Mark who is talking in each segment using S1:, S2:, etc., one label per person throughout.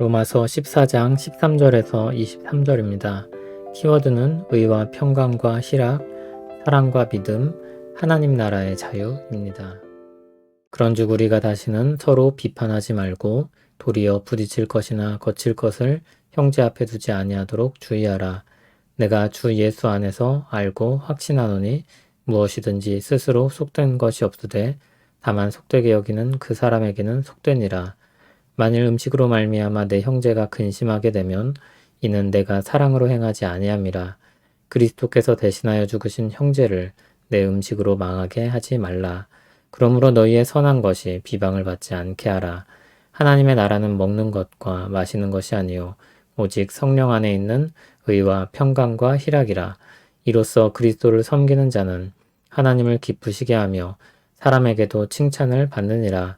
S1: 로마서 14장 13절에서 23절입니다. 키워드는 의와 평강과 희락, 사랑과 믿음, 하나님 나라의 자유입니다. 그런즉 우리가 다시는 서로 비판하지 말고 도리어 부딪힐 것이나 거칠 것을 형제 앞에 두지 아니하도록 주의하라. 내가 주 예수 안에서 알고 확신하노니 무엇이든지 스스로 속된 것이 없으되 다만 속되게 여기는 그 사람에게는 속되니라. 만일 음식으로 말미암아 내 형제가 근심하게 되면 이는 내가 사랑으로 행하지 아니함이라. 그리스도께서 대신하여 죽으신 형제를 내 음식으로 망하게 하지 말라. 그러므로 너희의 선한 것이 비방을 받지 않게 하라. 하나님의 나라는 먹는 것과 마시는 것이 아니요 오직 성령 안에 있는 의와 평강과 희락이라. 이로써 그리스도를 섬기는 자는 하나님을 기쁘시게 하며 사람에게도 칭찬을 받느니라.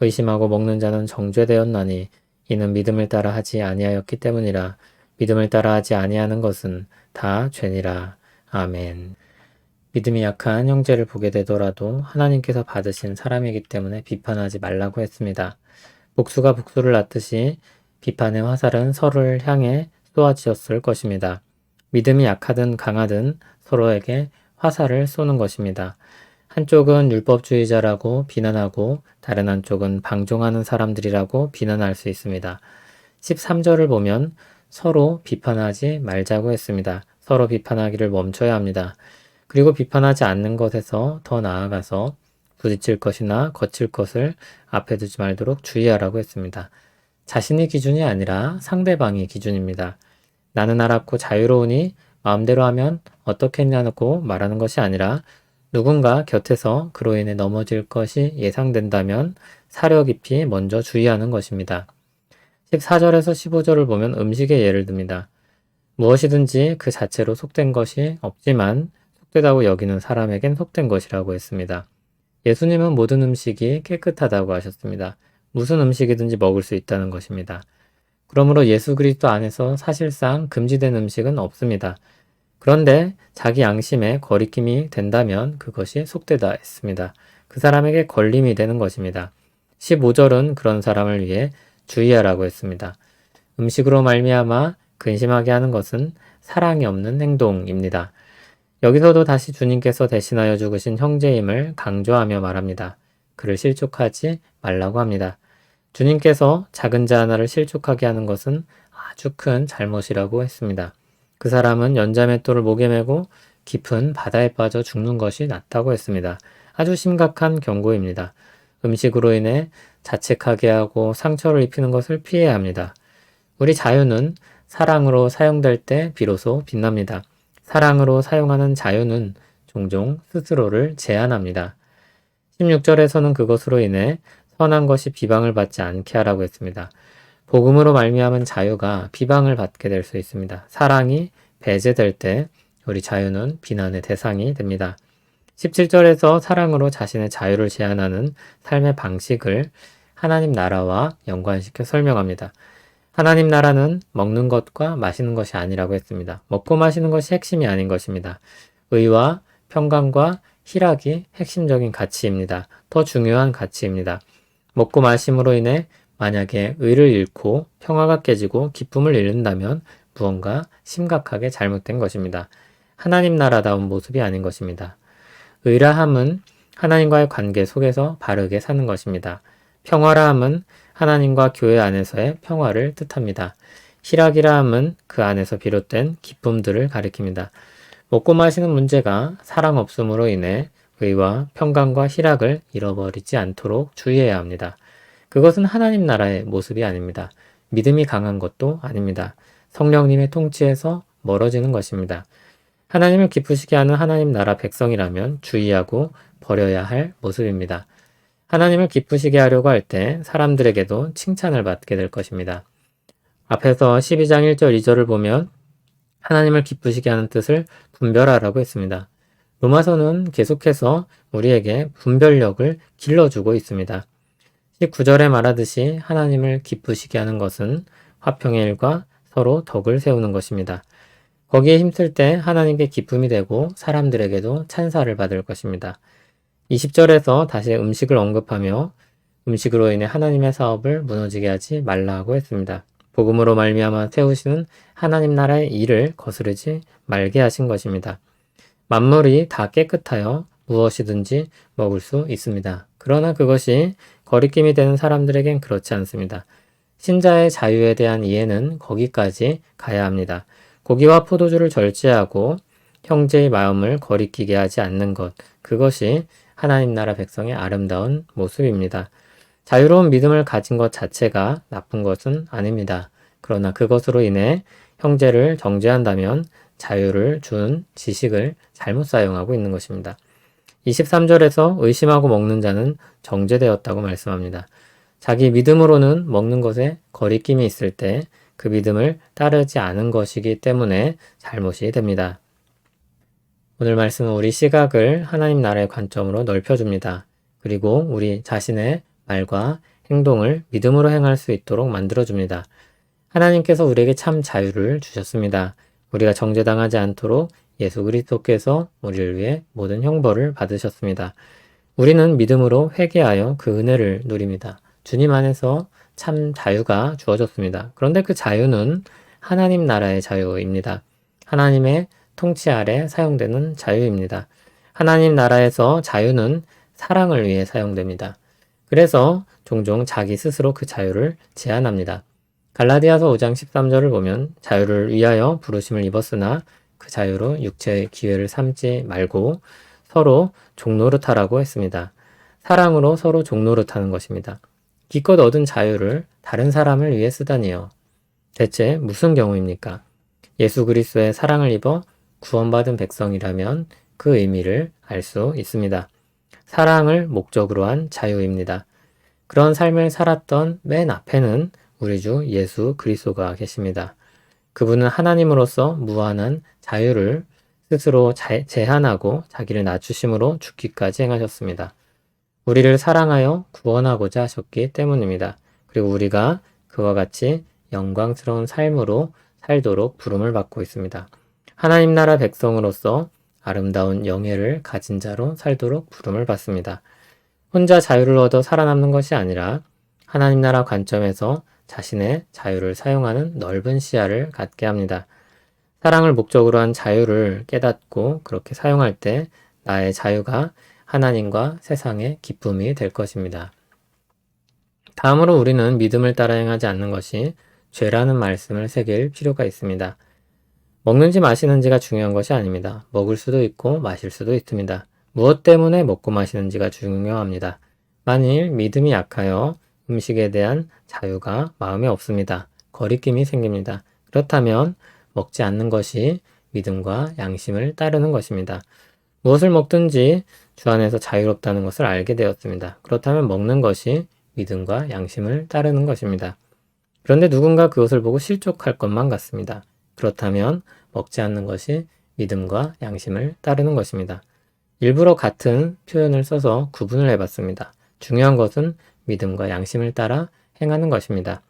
S1: 의심하고 먹는 자는 정죄되었나니 이는 믿음을 따라 하지 아니하였기 때문이라. 믿음을 따라 하지 아니하는 것은 다 죄니라. 아멘. 믿음이 약한 형제를 보게 되더라도 하나님께서 받으신 사람이기 때문에 비판하지 말라고 했습니다. 복수가 복수를 낳듯이 비판의 화살은 서로를 향해 쏘아지었을 것입니다. 믿음이 약하든 강하든 서로에게 화살을 쏘는 것입니다. 한쪽은 율법주의자라고 비난하고 다른 한쪽은 방종하는 사람들이라고 비난할 수 있습니다. 13절을 보면 서로 비판하지 말자고 했습니다. 서로 비판하기를 멈춰야 합니다. 그리고 비판하지 않는 것에서 더 나아가서 부딪힐 것이나 거칠 것을 앞에 두지 말도록 주의하라고 했습니다. 자신이 기준이 아니라 상대방이 기준입니다. 나는 알았고 자유로우니 마음대로 하면 어떻겠냐고 말하는 것이 아니라 누군가 곁에서 그로 인해 넘어질 것이 예상된다면 사려 깊이 먼저 주의하는 것입니다. 14절에서 15절을 보면 음식의 예를 듭니다. 무엇이든지 그 자체로 속된 것이 없지만 속되다고 여기는 사람에겐 속된 것이라고 했습니다. 예수님은 모든 음식이 깨끗하다고 하셨습니다. 무슨 음식이든지 먹을 수 있다는 것입니다. 그러므로 예수 그리스도 안에서 사실상 금지된 음식은 없습니다. 그런데 자기 양심에 거리낌이 된다면 그것이 속되다 했습니다. 그 사람에게 걸림이 되는 것입니다. 15절은 그런 사람을 위해 주의하라고 했습니다. 음식으로 말미암아 근심하게 하는 것은 사랑이 없는 행동입니다. 여기서도 다시 주님께서 대신하여 죽으신 형제임을 강조하며 말합니다. 그를 실족하지 말라고 합니다. 주님께서 작은 자 하나를 실족하게 하는 것은 아주 큰 잘못이라고 했습니다. 그 사람은 연자맷돌을 목에 메고 깊은 바다에 빠져 죽는 것이 낫다고 했습니다. 아주 심각한 경고입니다. 음식으로 인해 자책하게 하고 상처를 입히는 것을 피해야 합니다. 우리 자유는 사랑으로 사용될 때 비로소 빛납니다. 사랑으로 사용하는 자유는 종종 스스로를 제한합니다. 16절에서는 그것으로 인해 선한 것이 비방을 받지 않게 하라고 했습니다. 복음으로 말미암은 자유가 비방을 받게 될 수 있습니다. 사랑이 배제될 때 우리 자유는 비난의 대상이 됩니다. 17절에서 사랑으로 자신의 자유를 제한하는 삶의 방식을 하나님 나라와 연관시켜 설명합니다. 하나님 나라는 먹는 것과 마시는 것이 아니라고 했습니다. 먹고 마시는 것이 핵심이 아닌 것입니다. 의와 평강과 희락이 핵심적인 가치입니다. 더 중요한 가치입니다. 먹고 마심으로 인해 만약에 의를 잃고 평화가 깨지고 기쁨을 잃는다면 무언가 심각하게 잘못된 것입니다. 하나님 나라다운 모습이 아닌 것입니다. 의라함은 하나님과의 관계 속에서 바르게 사는 것입니다. 평화라함은 하나님과 교회 안에서의 평화를 뜻합니다. 희락이라함은 그 안에서 비롯된 기쁨들을 가리킵니다. 먹고 마시는 문제가 사랑 없음으로 인해 의와 평강과 희락을 잃어버리지 않도록 주의해야 합니다. 그것은 하나님 나라의 모습이 아닙니다. 믿음이 강한 것도 아닙니다. 성령님의 통치에서 멀어지는 것입니다. 하나님을 기쁘시게 하는 하나님 나라 백성이라면 주의하고 버려야 할 모습입니다. 하나님을 기쁘시게 하려고 할 때 사람들에게도 칭찬을 받게 될 것입니다. 앞에서 12장 1절 2절을 보면 하나님을 기쁘시게 하는 뜻을 분별하라고 했습니다. 로마서는 계속해서 우리에게 분별력을 길러주고 있습니다. 19절에 말하듯이 하나님을 기쁘시게 하는 것은 화평의 일과 서로 덕을 세우는 것입니다. 거기에 힘쓸 때 하나님께 기쁨이 되고 사람들에게도 찬사를 받을 것입니다. 20절에서 다시 음식을 언급하며 음식으로 인해 하나님의 사업을 무너지게 하지 말라고 했습니다. 복음으로 말미암아 세우시는 하나님 나라의 일을 거스르지 말게 하신 것입니다. 만물이 다 깨끗하여 무엇이든지 먹을 수 있습니다. 그러나 그것이 거리낌이 되는 사람들에겐 그렇지 않습니다. 신자의 자유에 대한 이해는 거기까지 가야 합니다. 고기와 포도주를 절제하고 형제의 마음을 거리끼게 하지 않는 것, 그것이 하나님 나라 백성의 아름다운 모습입니다. 자유로운 믿음을 가진 것 자체가 나쁜 것은 아닙니다. 그러나 그것으로 인해 형제를 정죄한다면 자유를 준 지식을 잘못 사용하고 있는 것입니다. 23절에서 의심하고 먹는 자는 정죄되었다고 말씀합니다. 자기 믿음으로는 먹는 것에 거리낌이 있을 때 그 믿음을 따르지 않은 것이기 때문에 잘못이 됩니다. 오늘 말씀은 우리 시각을 하나님 나라의 관점으로 넓혀줍니다. 그리고 우리 자신의 말과 행동을 믿음으로 행할 수 있도록 만들어줍니다. 하나님께서 우리에게 참 자유를 주셨습니다. 우리가 정죄당하지 않도록 예수 그리스도께서 우리를 위해 모든 형벌을 받으셨습니다. 우리는 믿음으로 회개하여 그 은혜를 누립니다. 주님 안에서 참 자유가 주어졌습니다. 그런데 그 자유는 하나님 나라의 자유입니다. 하나님의 통치 아래 사용되는 자유입니다. 하나님 나라에서 자유는 사랑을 위해 사용됩니다. 그래서 종종 자기 스스로 그 자유를 제한합니다. 갈라디아서 5장 13절을 보면 자유를 위하여 부르심을 입었으나 그 자유로 육체의 기회를 삼지 말고 서로 종노릇하라고 했습니다. 사랑으로 서로 종노릇하는 것입니다. 기껏 얻은 자유를 다른 사람을 위해 쓰다니요. 대체 무슨 경우입니까? 예수 그리스도의 사랑을 입어 구원받은 백성이라면 그 의미를 알 수 있습니다. 사랑을 목적으로 한 자유입니다. 그런 삶을 살았던 맨 앞에는 우리 주 예수 그리스도가 계십니다. 그분은 하나님으로서 무한한 자유를 스스로 제한하고 자기를 낮추심으로 죽기까지 행하셨습니다. 우리를 사랑하여 구원하고자 하셨기 때문입니다. 그리고 우리가 그와 같이 영광스러운 삶으로 살도록 부름을 받고 있습니다. 하나님 나라 백성으로서 아름다운 영예를 가진 자로 살도록 부름을 받습니다. 혼자 자유를 얻어 살아남는 것이 아니라 하나님 나라 관점에서 자신의 자유를 사용하는 넓은 시야를 갖게 합니다. 사랑을 목적으로 한 자유를 깨닫고 그렇게 사용할 때 나의 자유가 하나님과 세상의 기쁨이 될 것입니다. 다음으로 우리는 믿음을 따라 행하지 않는 것이 죄라는 말씀을 새길 필요가 있습니다. 먹는지 마시는지가 중요한 것이 아닙니다. 먹을 수도 있고 마실 수도 있습니다. 무엇 때문에 먹고 마시는지가 중요합니다. 만일 믿음이 약하여 음식에 대한 자유가 마음에 없습니다. 거리낌이 생깁니다. 그렇다면 먹지 않는 것이 믿음과 양심을 따르는 것입니다. 무엇을 먹든지 주 안에서 자유롭다는 것을 알게 되었습니다. 그렇다면 먹는 것이 믿음과 양심을 따르는 것입니다. 그런데 누군가 그것을 보고 실족할 것만 같습니다. 그렇다면 먹지 않는 것이 믿음과 양심을 따르는 것입니다. 일부러 같은 표현을 써서 구분을 해봤습니다. 중요한 것은 믿음과 양심을 따라 행하는 것입니다.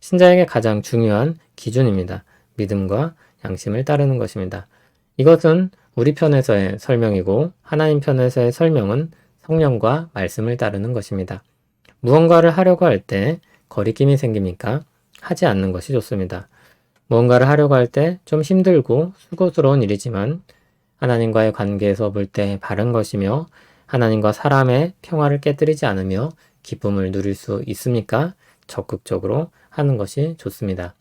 S1: 신자에게 가장 중요한 기준입니다. 믿음과 양심을 따르는 것입니다. 이것은 우리 편에서의 설명이고 하나님 편에서의 설명은 성령과 말씀을 따르는 것입니다. 무언가를 하려고 할 때 거리낌이 생깁니까? 하지 않는 것이 좋습니다. 무언가를 하려고 할 때 좀 힘들고 수고스러운 일이지만 하나님과의 관계에서 볼 때 바른 것이며 하나님과 사람의 평화를 깨뜨리지 않으며 기쁨을 누릴 수 있습니까? 적극적으로 하는 것이 좋습니다.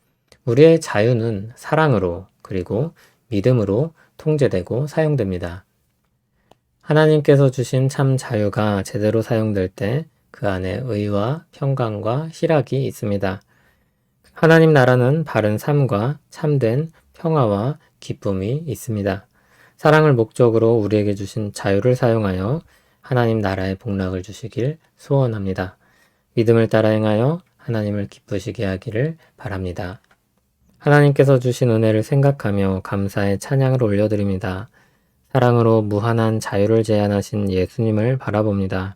S1: 우리의 자유는 사랑으로 그리고 믿음으로 통제되고 사용됩니다. 하나님께서 주신 참 자유가 제대로 사용될 때 그 안에 의와 평강과 희락이 있습니다. 하나님 나라는 바른 삶과 참된 평화와 기쁨이 있습니다. 사랑을 목적으로 우리에게 주신 자유를 사용하여 하나님 나라의 복락을 주시길 소원합니다. 믿음을 따라 행하여 하나님을 기쁘시게 하기를 바랍니다. 하나님께서 주신 은혜를 생각하며 감사의 찬양을 올려드립니다. 사랑으로 무한한 자유를 제안하신 예수님을 바라봅니다.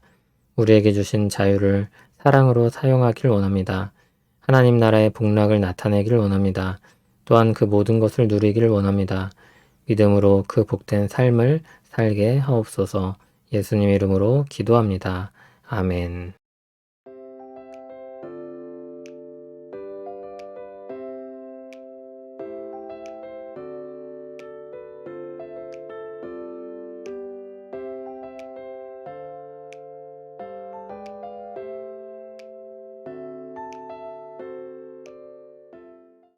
S1: 우리에게 주신 자유를 사랑으로 사용하길 원합니다. 하나님 나라의 복락을 나타내길 원합니다. 또한 그 모든 것을 누리기를 원합니다. 믿음으로 그 복된 삶을 살게 하옵소서 예수님 이름으로 기도합니다. 아멘.